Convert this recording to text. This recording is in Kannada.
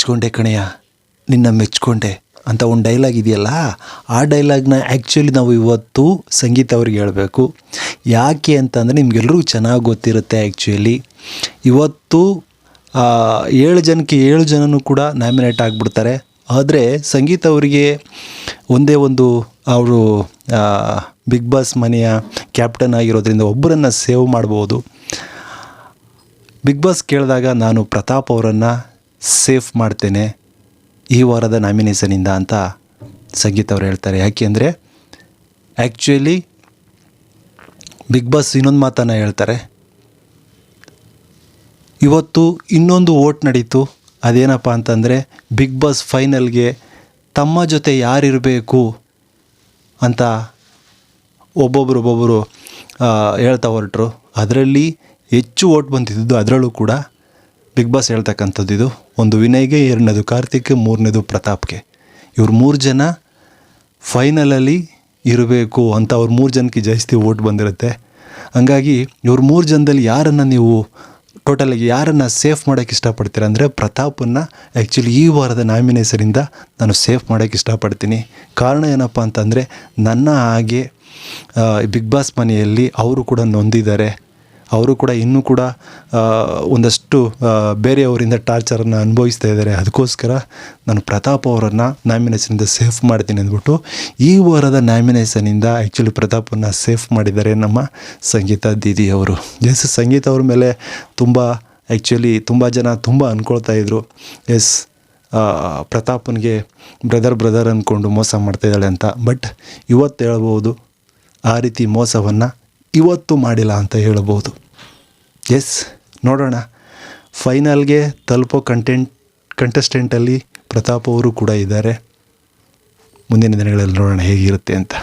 ಮೆಚ್ಕೊಂಡೆ ಕಣೆಯ, ನಿನ್ನ ಮೆಚ್ಕೊಂಡೆ ಅಂತ ಒಂದು ಡೈಲಾಗ್ ಇದೆಯಲ್ಲ, ಆ ಡೈಲಾಗ್ನ ಆ್ಯಕ್ಚುಲಿ ನಾವು ಇವತ್ತು ಸಂಗೀತ ಅವ್ರಿಗೆ ಹೇಳಬೇಕು. ಯಾಕೆ ಅಂತಂದರೆ ನಿಮಗೆಲ್ಲರಿಗೂ ಚೆನ್ನಾಗಿ ಗೊತ್ತಿರುತ್ತೆ ಆ್ಯಕ್ಚುಲಿ ಇವತ್ತು ಏಳು ಜನಕ್ಕೆ ಏಳು ಜನನೂ ಕೂಡ ನಾಮಿನೇಟ್ ಆಗಿಬಿಡ್ತಾರೆ. ಆದರೆ ಸಂಗೀತ ಅವರಿಗೆ ಒಂದೇ ಒಂದು, ಅವರು ಬಿಗ್ ಬಾಸ್ ಮನೆಯ ಕ್ಯಾಪ್ಟನ್ ಆಗಿರೋದ್ರಿಂದ ಒಬ್ಬರನ್ನು ಸೇವ್ ಮಾಡ್ಬೋದು. ಬಿಗ್ ಬಾಸ್ ಕೇಳಿದಾಗ ನಾನು ಪ್ರತಾಪ್ ಅವರನ್ನು ಸೇಫ್ ಮಾಡ್ತೇನೆ ಈ ವಾರದ ನಾಮಿನೇಷನಿಂದ ಅಂತ ಸಂಗೀತ್ ಅವ್ರು ಹೇಳ್ತಾರೆ. ಯಾಕೆ ಅಂದರೆ ಆ್ಯಕ್ಚುಲಿ ಬಿಗ್ ಬಾಸ್ ಇನ್ನೊಂದು ಮಾತನ್ನು ಹೇಳ್ತಾರೆ. ಇವತ್ತು ಇನ್ನೊಂದು ಓಟ್ ನಡೀತು. ಅದೇನಪ್ಪ ಅಂತಂದರೆ ಬಿಗ್ ಬಾಸ್ ಫೈನಲ್ಗೆ ತಮ್ಮ ಜೊತೆ ಯಾರಿರಬೇಕು ಅಂತ ಒಬ್ಬೊಬ್ಬರು ಹೇಳ್ತಾ ಹೊರಟ್ರು. ಅದರಲ್ಲಿ ಹೆಚ್ಚು ಓಟ್ ಬಂದಿದ್ದು ಅದರಲ್ಲೂ ಕೂಡ ಬಿಗ್ ಬಾಸ್ ಹೇಳ್ತಕ್ಕಂಥದ್ದು ಇದು. ಒಂದು ವಿನಯ್ಗೆ, ಎರಡನೇದು ಕಾರ್ತಿಕ್ ಮೂರನೇದು ಪ್ರತಾಪ್ಗೆ. ಇವ್ರು ಮೂರು ಜನ ಫೈನಲಲ್ಲಿ ಇರಬೇಕು ಅಂತ ಅವ್ರು ಮೂರು ಜನಕ್ಕೆ ಜಾಸ್ತಿ ಓಟ್ ಬಂದಿರುತ್ತೆ. ಹಂಗಾಗಿ ಇವ್ರು ಮೂರು ಜನದಲ್ಲಿ ಯಾರನ್ನು ನೀವು ಟೋಟಲಾಗಿ ಯಾರನ್ನು ಸೇಫ್ ಮಾಡೋಕ್ಕೆ ಇಷ್ಟಪಡ್ತೀರ ಅಂದರೆ ಪ್ರತಾಪನ್ನು ಆ್ಯಕ್ಚುಲಿ ಈ ವಾರದ ನಾಮಿನೇಸರಿಂದ ನಾನು ಸೇಫ್ ಮಾಡೋಕ್ಕೆ ಇಷ್ಟಪಡ್ತೀನಿ. ಕಾರಣ ಏನಪ್ಪ ಅಂತಂದರೆ ನನ್ನ ಹಾಗೆ ಬಿಗ್ ಬಾಸ್ ಮನೆಯಲ್ಲಿ ಅವರು ಕೂಡ ನೊಂದಿದ್ದಾರೆ. ಅವರು ಕೂಡ ಇನ್ನೂ ಕೂಡ ಒಂದಷ್ಟು ಬೇರೆಯವರಿಂದ ಟಾರ್ಚರನ್ನು ಅನುಭವಿಸ್ತಾ ಇದ್ದಾರೆ. ಅದಕ್ಕೋಸ್ಕರ ನಾನು ಪ್ರತಾಪ್ ಅವರನ್ನು ನಾಮಿನೇಷನಿಂದ ಸೇಫ್ ಮಾಡ್ತೀನಿ ಅಂದ್ಬಿಟ್ಟು, ಈ ವಾರದ ನಾಮಿನೇಷನಿಂದ ಆ್ಯಕ್ಚುಲಿ ಪ್ರತಾಪನ್ನು ಸೇಫ್ ಮಾಡಿದ್ದಾರೆ ನಮ್ಮ ಸಂಗೀತ ದೀದಿ ಅವರು. ಎಸ್ ಸಂಗೀತ ಅವ್ರ ಮೇಲೆ ತುಂಬ ಆ್ಯಕ್ಚುಲಿ ತುಂಬ ಜನ ತುಂಬ ಅಂದ್ಕೊಳ್ತಾ ಇದ್ದರು ಎಸ್ ಪ್ರತಾಪನಿಗೆ ಬ್ರದರ್ ಬ್ರದರ್ ಅಂದ್ಕೊಂಡು ಮೋಸ ಮಾಡ್ತಾಯಿದ್ದಾಳೆ ಅಂತ. ಬಟ್ ಇವತ್ತು ಹೇಳ್ಬೋದು, ಆ ರೀತಿ ಮೋಸವನ್ನು ಇವತ್ತು ಮಾಡಿಲ್ಲ ಅಂತ ಹೇಳಬಹುದು. ಎಸ್ ನೋಡೋಣ. ಫೈನಲ್ಗೆ ತಲುಪೋ ಕಂಟೆಂಟ್ ಕಂಟೆಸ್ಟೆಂಟಲ್ಲಿ ಪ್ರತಾಪ್ ಅವರು ಕೂಡ ಇದ್ದಾರೆ. ಮುಂದಿನ ದಿನಗಳಲ್ಲಿ ನೋಡೋಣ ಹೇಗಿರುತ್ತೆ ಅಂತ.